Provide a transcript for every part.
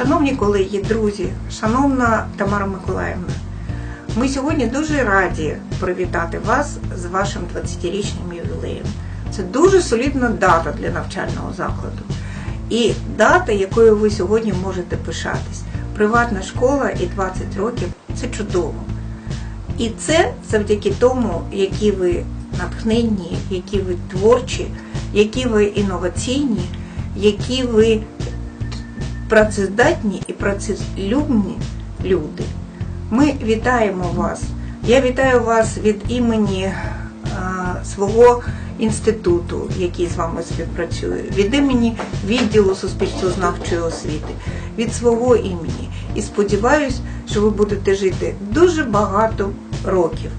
Шановні колеги, друзі, шановна Тамара Миколаївна, ми сьогодні дуже раді привітати вас з вашим 20-річним ювілеєм. Це дуже солідна дата для навчального закладу. І дата, якою ви сьогодні можете пишатись. Приватна школа і 20 років це чудово. І це завдяки тому, які ви натхненні, які ви творчі, які ви інноваційні, які ви працездатні і працелюбні люди. Ми вітаємо вас. Я вітаю вас від імені е, свого інституту, який з вами співпрацює, від імені відділу суспільствознавчої освіти, від свого імені. І сподіваюся, що ви будете жити дуже багато років.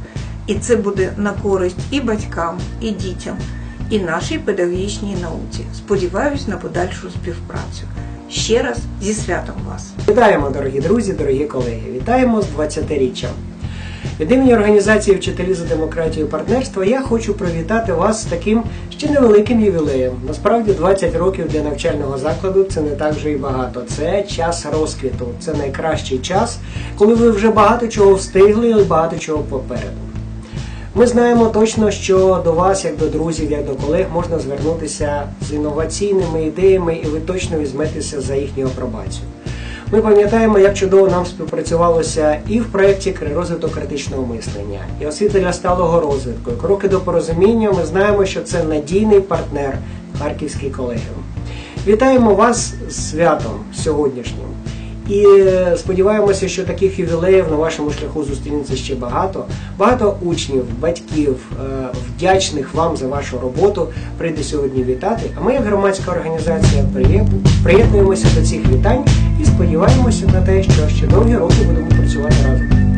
І це буде на користь і батькам, і дітям, і нашій педагогічній науці. Сподіваюсь на подальшу співпрацю. Ще раз зі святом вас! Вітаємо, дорогі друзі, дорогі колеги. Вітаємо з 20-річчям. Від імені організації Вчителі за демократію і партнерство я хочу привітати вас з таким ще невеликим ювілеєм. Насправді 20 років для навчального закладу це не так вже і багато. Це час розквіту, це найкращий час, коли ви вже багато чого встигли і багато чого попереду. Ми знаємо точно, що до вас, як до друзів, як до колег, можна звернутися з інноваційними ідеями, і ви точно візьметеся за їхню апробацію. Ми пам'ятаємо, як чудово нам співпрацювалося і в проєкті розвиток критичного мислення, і освіта для сталого розвитку, і кроки до порозуміння. Ми знаємо, що це надійний партнер Харківський колегіум. Вітаємо вас з святом сьогоднішнім. І сподіваємося, що таких ювілеїв на вашому шляху зустрінеться ще багато. Багато учнів, батьків, е, вдячних вам за вашу роботу прийде сьогодні вітати. А ми, як громадська організація, приєднуємося до цих вітань і сподіваємося на те, що ще довгі роки будемо працювати разом.